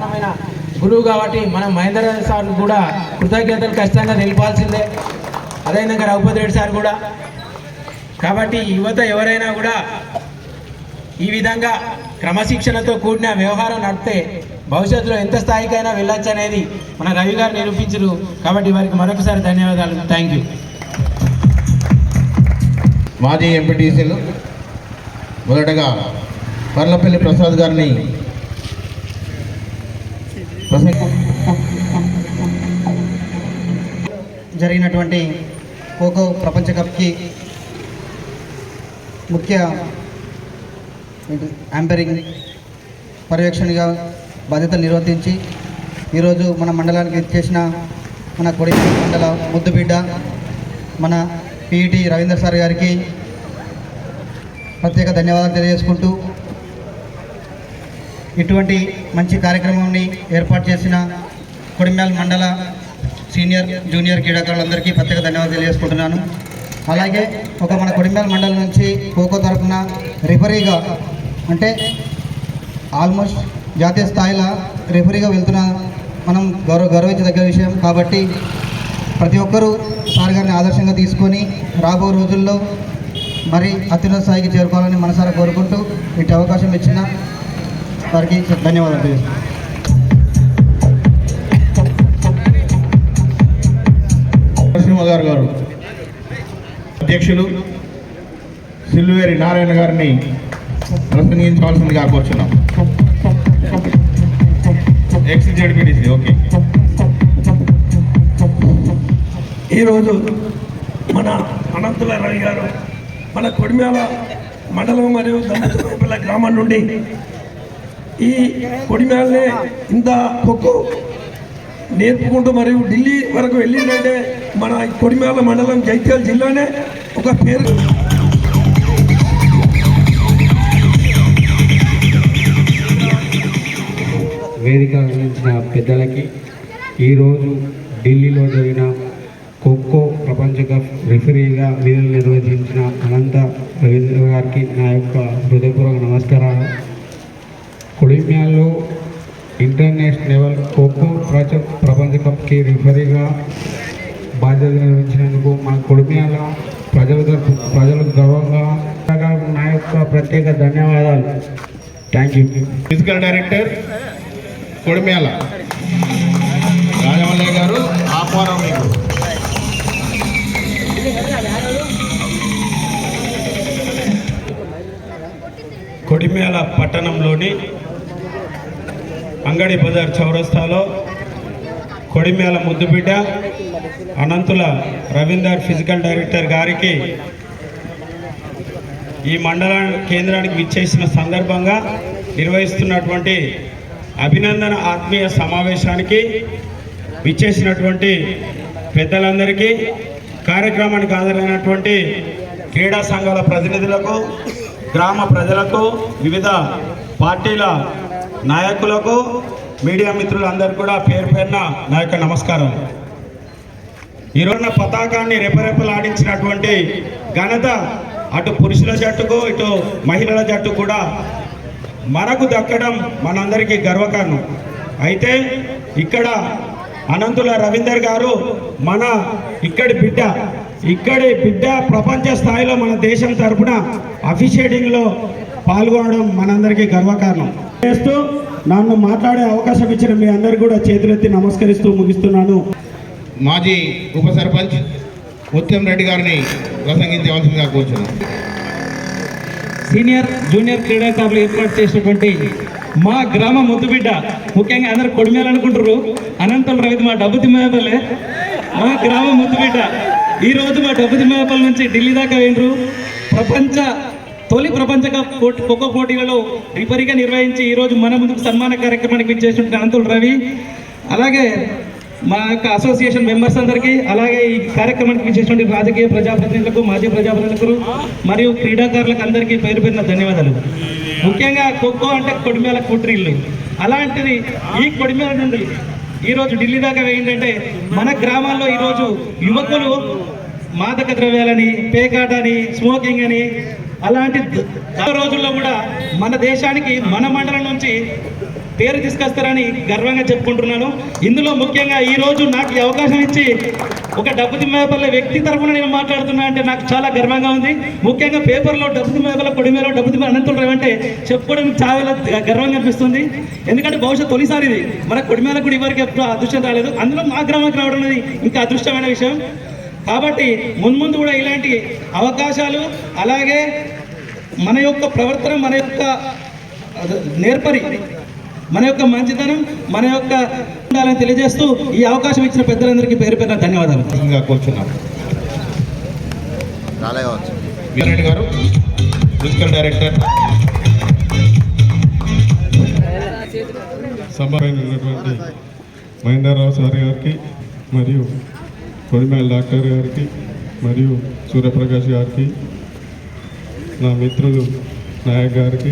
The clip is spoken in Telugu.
కారణమైన గురువు కాబట్టి మనం మహేందర్ సార్ కూడా కృతజ్ఞతలు ఖచ్చితంగా తెలిపాల్సిందే. అదేవిధంగా రఘుపతి రెడ్డి సార్ కూడా. కాబట్టి యువత ఎవరైనా కూడా ఈ విధంగా క్రమశిక్షణతో కూడిన వ్యవహారం నడిపితే భవిష్యత్తులో ఎంత స్థాయికైనా వెళ్ళొచ్చు అనేది మన రవి గారు నిరూపించరు. కాబట్టి వారికి మరొకసారి ధన్యవాదాలు. Thank you. మాజీ ఎంపీటీసీలు మొదటగా పర్లపల్లి ప్రసాద్ గారిని జరిగినటువంటి ఖోఖో ప్రపంచ కప్కి ముఖ్య అంపైరింగ్ పర్యవేక్షణగా బాధ్యతలు నిర్వర్తించి ఈరోజు మన మండలానికి చేసిన మన కొడి మండల ముద్దుబిడ్డ మన పిఈటి రవీందర్ సార్ గారికి ప్రత్యేక ధన్యవాదాలు తెలియజేసుకుంటూ ఇటువంటి మంచి కార్యక్రమాన్ని ఏర్పాటు చేసిన కొడిమ్యాల్ మండల సీనియర్ జూనియర్ క్రీడాకారులందరికీ ప్రత్యేక ధన్యవాదాలు తెలియజేసుకుంటున్నాను. అలాగే ఒక మన కొడిమ్యాల్ మండలం నుంచి ఖోఖో తరఫున రిఫరీగా అంటే ఆల్మోస్ట్ జాతీయ స్థాయిలో రిఫరీగా వెళ్తున్న మనం గౌరవ గౌరవించదగ్గ విషయం. కాబట్టి ప్రతి ఒక్కరూ సార్ గారిని ఆదర్శంగా తీసుకొని రాబో రోజుల్లో మరి అత్యున్నత స్థాయికి చేరుకోవాలని మనసారా కోరుకుంటూ ఇటు అవకాశం ఇచ్చిన వారికి ధన్యవాదాలు. తెలియజేస్తున్నాను నరసింహ గారు గారు అధ్యక్షులు సిల్లువేరి నారాయణ గారిని ప్రసంగించవలసిందిగా కోరుచున్నాం. Ex ZPTC okay. ఈరోజు మన అనంతుల రవి గారు మన కొడిమ్యాల మండలం మరియు గ్రామం నుండి ఈ కొడిమ్యాలనే ఇంత ఖోఖో నేర్పుకుంటూ మరియు ఢిల్లీ వరకు వెళ్ళిందంటే మన కొడిమేళ మండలం జైత్యాల జిల్లానే ఒక పేరు. వేదిక అందించిన పెద్దలకి ఈరోజు ఢిల్లీలో జరిగిన ఖోఖో ప్రపంచ కప్ రిఫరీగా విధులు నిర్వహించిన అనంత రవీంద్ర గారికి నా యొక్క హృదయపూర్వక నమస్కారాలు. కొడిమ్యాల్లో ఇంటర్నేషనల్ లెవెల్ ఖోఖో ప్రపంచ ప్రపంచ కప్కి రిఫరీగా బాధ్యత నిర్వహించినందుకు మా కొడిమ్యాల ప్రజల ప్రజలకు గర్వంగా నా యొక్క ప్రత్యేక ధన్యవాదాలు. Thank you physical director Kodimela Rajamallaiah garu ఆహ్వానం మీకు. కొడిమేల పట్టణంలోని అంగడి బజార్ చౌరస్తాలో కొడిమేల ముద్దుబిడ్డ అనంతుల రవీందర్ ఫిజికల్ డైరెక్టర్ గారికి ఈ మండల కేంద్రానికి విచ్చేసిన సందర్భంగా నిర్వహిస్తున్నటువంటి అభినందన ఆత్మీయ సమావేశానికి విచ్చేసినటువంటి పెద్దలందరికీ కార్యక్రమానికి హాజరైనటువంటి క్రీడా సంఘాల ప్రతినిధులకు గ్రామ ప్రజలకు వివిధ పార్టీల నాయకులకు మీడియా మిత్రులందరూ కూడా పేరు పేరున నా యొక్క నమస్కారం ఈరోజున పతాకాన్ని రెపరెపలాడించినటువంటి ఘనత అటు పురుషుల జట్టుకు ఇటు మహిళల జట్టు కూడా మనకు దక్కడం మనందరికీ గర్వకారణం. అయితే ఇక్కడ అనంతుల రవీందర్ గారు మన ఇక్కడి బిడ్డ ఇక్కడి బిడ్డ ప్రపంచ స్థాయిలో మన దేశం తరపున అఫిషియేటింగ్లో పాల్గొనడం మనందరికీ గర్వకారణం. చేస్తూ నన్ను మాట్లాడే అవకాశం ఇచ్చిన మీ అందరికీ కూడా చేతులెత్తి నమస్కరిస్తూ ముగిస్తున్నాను. మాజీ ఉప సర్పంచ్ ముత్యం రెడ్డి గారిని ప్రసంగించవలసిందిగా కోరుచున్నాం సీనియర్ జూనియర్ క్రీడాకారులు ఏర్పాటు చేసినటువంటి మా గ్రామ ముద్దుబిడ్డ ముఖ్యంగా అందరు కొడిమేలు అనుకుంటారు అనంతల రవిది మా డబ్బు తిమ్మేపల్లే మా గ్రామ ముద్దుబిడ్డ ఈరోజు మా డబ్బు తిమ్మేపల్లి నుంచి ఢిల్లీ దాకా వెళ్ళరు ప్రపంచ తొలి ప్రపంచ కప్ పోటీ- ఖోఖో పోటీలలో రిఫరీగా నిర్వహించి ఈరోజు మన ముందుకు సన్మాన కార్యక్రమానికి విచ్చేసిన అనంతులు రవి. అలాగే మా యొక్క అసోసియేషన్ మెంబర్స్ అందరికీ అలాగే ఈ కార్యక్రమానికి చేసినటువంటి రాజకీయ ప్రజాప్రతినిధులకు మాజీ ప్రజాప్రతినిధులకు మరియు క్రీడాకారులకు అందరికీ పేరు పేరున ధన్యవాదాలు. ముఖ్యంగా ఖోఖో అంటే కొడిమేల కుట్రీళ్ళు అలాంటిది ఈ కొడిమేల నుండి ఈరోజు ఢిల్లీ దాకా వేయిందంటే మన గ్రామాల్లో ఈరోజు యువకులు మాదక ద్రవ్యాలని పేకాట అని స్మోకింగ్ అని అలాంటి రోజుల్లో కూడా మన దేశానికి మన మండలం నుంచి పేరు తీసుకొస్తారని గర్వంగా చెప్పుకుంటున్నాను. ఇందులో ముఖ్యంగా ఈరోజు నాకు ఈ అవకాశం ఇచ్చి ఒక డబ్బు తిమ్మేపల్లె వ్యక్తి తరఫున నేను మాట్లాడుతున్నా అంటే నాకు చాలా గర్వంగా ఉంది. ముఖ్యంగా పేపర్లో డబ్బు తిమ్మేపల్లె కొడిమేలో డబ్బు తిమ్మ అనంతులు అంటే చెప్పుకోవడానికి చాలా గర్వంగా అనిపిస్తుంది. ఎందుకంటే బహుశా తొలిసారి ఇది. మన కొడిమేల కూడా ఇవరికి ఎప్పుడు అదృష్టం రాలేదు. అందులో మా గ్రామానికి రావడం అనేది ఇంకా అదృష్టమైన విషయం. కాబట్టి మున్ముందు కూడా ఇలాంటి అవకాశాలు అలాగే మన యొక్క ప్రవర్తన మన యొక్క నేర్పరి మన యొక్క మంచితనం మన యొక్క ఉండాలని తెలియజేస్తూ ఈ అవకాశం ఇచ్చిన పెద్దలందరికీ పేరు పేరున ధన్యవాదాలు. ఇంకా కూర్చున్నాం. వీరెడ్డి గారు ప్రిన్సిపల్ డైరెక్టర్. సభపైన ఉన్నటువంటి మహేందర్రావు సార్ గారికి మరియు కొడిమేల డాక్టర్ గారికి మరియు సూర్యప్రకాష్ గారికి నా మిత్రులు నాయక్ గారికి